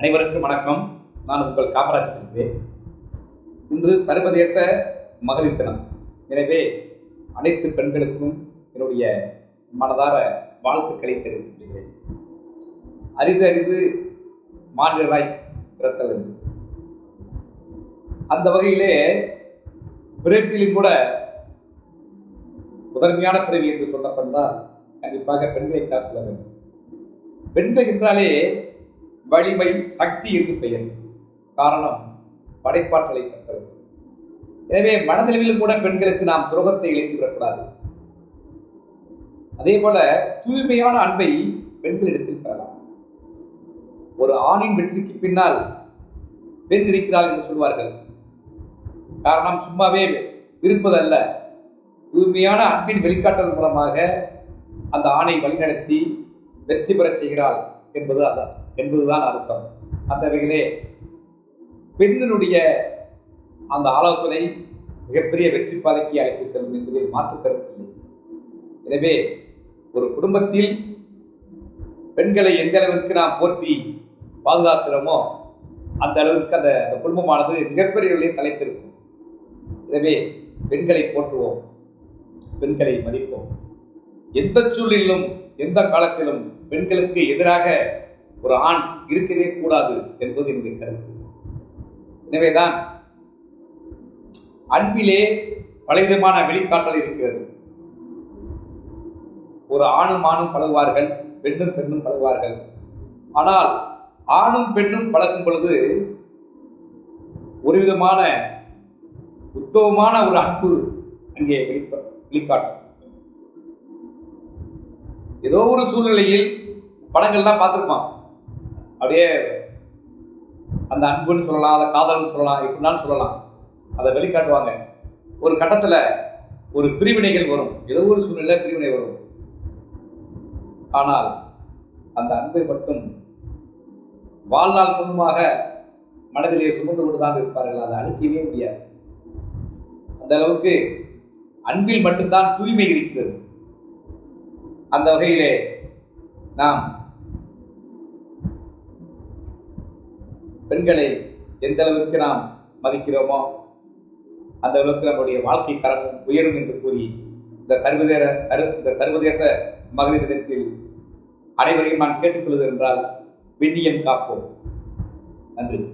அனைவருக்கும் வணக்கம். நான் உங்கள் காமராஜ் பேசுகிறேன். இன்று சர்வதேச மகளிர் தினம். எனவே அனைத்து பெண்களுக்கும் என்னுடைய மனதார வாழ்த்துக்களை தெரிவிக்கின்றேன் அரிது அரிது மாநிலராய் பிறத்தல் என்று. அந்த வகையிலே பிறப்பிலும் கூட முதன்மையான பிறவி என்று சொல்லப்பட்டால் கண்டிப்பாக பெண்களை காத்துள்ள வேண்டும். பெண்கள் என்றாலே வலிமை சக்தி என்று பெயர். காரணம் படைப்பாற்றலை பெற்றது எனவே மனதளவிலும் கூட பெண்களுக்கு நாம் துரோகத்தை இழைத்து விடக்கூடாது. அதே போல தூய்மையான அன்பை பெண்களிடத்தில் பெறலாம் ஒரு ஆணின் வெற்றிக்கு பின்னால் பெண் இருக்கிறாள் என்று சொல்வார்கள். காரணம் சும்மாவே இருப்பதல்ல. தூய்மையான அன்பின் வெளிக்காட்டல் மூலமாக அந்த ஆணை வழிநடத்தி வெற்றி பெறச் செய்கிறாள் என்பது அதான். என்பதுதான் அர்த்தம். அந்த வகையிலே பெண்ணினுடைய அந்த ஆலோசனை மிகப்பெரிய வெற்றி பாதைக்கு அழைத்து செல்லும் என்பதில் மாற்று கருத்தில்லை எனவே ஒரு குடும்பத்தில் பெண்களை எந்த அளவிற்கு நாம் போற்றி பாதுகாக்கிறோமோ அந்த அளவிற்கு அந்த அந்த குடும்பமானது மிகப்பெரிய தலைத்திருக்கும். எனவே பெண்களை போற்றுவோம் பெண்களை மதிப்போம். எந்த சூழலிலும் எந்த காலத்திலும் பெண்களுக்கு எதிராக ஒரு ஆண் இருக்கவே கூடாது என்பது என்னுடைய கருத்து. எனவேதான் அன்பிலே பலவிதமான வெளிக்காட்டல் இருக்கிறது. ஒரு ஆணும் ஆணும் பழகுவார்கள் பெண்ணும் பெண்ணும் பழகுவார்கள். ஆனால் ஆணும் பெண்ணும் பழகும் பொழுது ஒரு விதமான உத்தவமான ஒரு அன்பு அங்கே வெளிப்ப வெளிக்காட்டும். ஏதோ ஒரு சூழ்நிலையில் படங்கள்லாம் பார்த்துருப்பான் அப்படியே அந்த அன்புன்னு சொல்லலாம் அதை காதல்னு சொல்லலாம் எப்படினாலும் சொல்லலாம். அதை வெளிக்காட்டுவாங்க. ஒரு கட்டத்தில் ஒரு பிரிவினைகள் வரும். ஏதோ ஒரு சூழ்நிலை பிரிவினை வரும். ஆனால் அந்த அன்பை மட்டும் வாழ்நாள் முழுமாக மனதிலே சுமந்து கொண்டுதான் இருப்பார்கள். அதை அழிக்கவே முடியாது. அந்த அளவுக்கு அன்பில் மட்டும்தான் தூய்மை இருக்கிறது. அந்த வகையிலே நாம் பெண்களை எந்த அளவுக்கு நாம் மதிக்கிறோமோ அந்த அளவுக்கு நம்முடைய வாழ்க்கை தரமும் உயரும் என்று கூறி இந்த சர்வதேச சர்வ- இந்த சர்வதேச மகளிர் தினத்தில் அனைவரையும் நான் கேட்டுக்கொள்வது என்றால் விண்ணியம் காப்போம். நன்றி.